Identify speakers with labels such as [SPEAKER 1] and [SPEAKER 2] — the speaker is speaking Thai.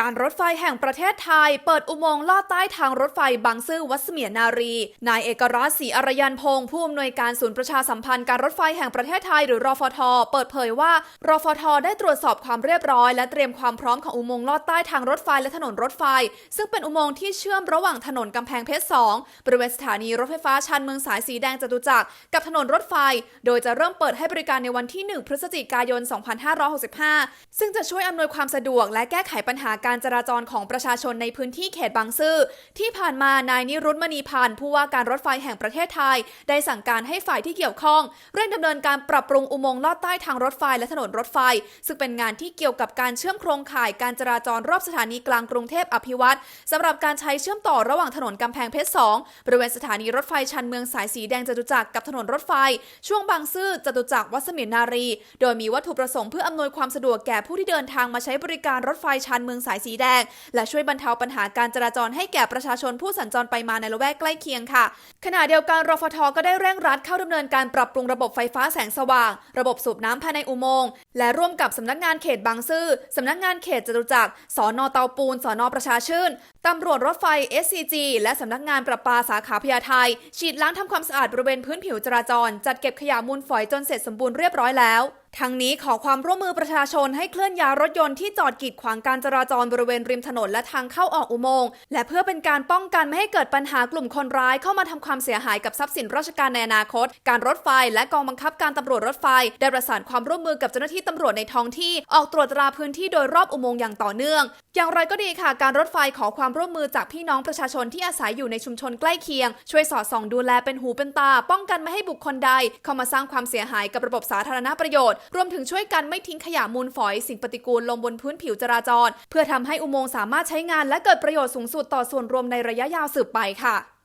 [SPEAKER 1] การรถไฟแห่งประเทศไทย เปิดอุโมงค์ลอดใต้ทางรถไฟบางซื่อวัดเสมียนารี นายเอกรัตศรีอรยันพงศ์ผู้อำนวยการศูนย์ประชาสัมพันธ์การรถไฟแห่งประเทศไทยหรือรฟท เปิดเผยว่ารฟท ได้ตรวจสอบความเรียบร้อย และเตรียมความพร้อมของอุโมงค์ลอดใต้ทางรถไฟและถนนรถไฟ ซึ่งเป็นอุโมงค์ที่เชื่อมระหว่างถนนกำแพงเพชร2บริเวณสถานีรถไฟฟ้าชานเมืองสายสีแดงจตุจักรกับถนนรถไฟ โดยจะเริ่มเปิดให้บริการในวันที่ 1 พฤศจิกายน 2565 ซึ่งจะช่วยอำนวยความสะดวกและแก้ไขปัญหาการจราจรของประชาชนในพื้นที่เขตบางซื่อที่ผ่านมานายนิรุตมณีพันธ์ผู้ว่าการรถไฟแห่งประเทศไทย ได้สั่งการให้ฝ่ายที่เกี่ยวข้องเร่งดำเนินการปรับปรุงอุโมงค์ลอดใต้ทางรถไฟและถนนรถไฟ ซึ่งเป็นงานที่เกี่ยวกับการเชื่อมโครงข่ายการจราจรรอบสถานีกลางกรุงเทพอภิวัตรสำหรับการใช้เชื่อมต่อระหว่างถนนกำแพงเพชร2บริเวณสถานีรถไฟชันเมืองสายสีแดงจตุจักรกับถนนรถไฟ ช่วงบางซื่อจตุจักรวัดเสมียนนารี โดยมีวัตถุประสงค์เพื่ออำนวยความสะดวกแก่ผู้ที่เดินทางมาใช้บริการรถไฟชันเมืองสายสีแดง และช่วยบรรเทาปัญหาการจราจรให้แก่ประชาชนผู้สัญจรไปมาในละแวกใกล้เคียงค่ะ ขณะเดียวกันรฟทก็ได้เร่งรัดเข้าดำเนินการปรับปรุงระบบไฟฟ้าแสงสว่าง ระบบสูบน้ำภายในอุโมงค์และร่วมกับสำนักงานเขตบางซื่อสำนักงานเขตจตุจักรสอนอเตาปูนสอนอประชาชื่นตำรวจรถไฟ SCG และสำนักงานประปาสาขาพญาไทฉีดล้างทำความสะอาดบริเวณพื้นผิวจราจร จัดเก็บขยะมูลฝอยจนเสร็จสมบูรณ์เรียบร้อยแล้ว ทั้งนี้ขอความร่วมมือประชาชนให้เคลื่อนย้ายรถยนต์ที่จอดกีดขวางการจราจรบริเวณริมถนนและทางเข้าออกอุโมงค์และเพื่อเป็นการป้องกันไม่ให้เกิดปัญหากลุ่มคนร้ายเข้ามาทำความเสียหายกับทรัพย์สินราชการในอนาคต การรถไฟ และกองบังคับการตำรวจรถไฟ ได้ประสานความร่วมมือกับเจ้าหน้าที่ตำรวจในท้องที่ออกตรวจตราพื้นที่โดยรอบอุโมงค์อย่างต่อเนื่อง อย่างไรก็ดีค่ะ การรถไฟขอความร่วมมือจากพี่น้องประชาชนที่อาศัยอยู่ในชุมชนใกล้เคียง ช่วยสอดส่องดูแลเป็นหูเป็นตา ป้องกันไม่ให้บุคคลใด เข้ามาสร้างความเสียหายกับระบบสาธารณประโยชน์รวมถึงช่วยกันไม่ทิ้งขยะมูลฝอยสิ่งปฏิกูลลงบนพื้นผิวจราจร เพื่อทำให้อุโมงค์สามารถใช้งานและเกิดประโยชน์สูงสุดต่อส่วนรวมในระยะยาวสืบไปค่ะ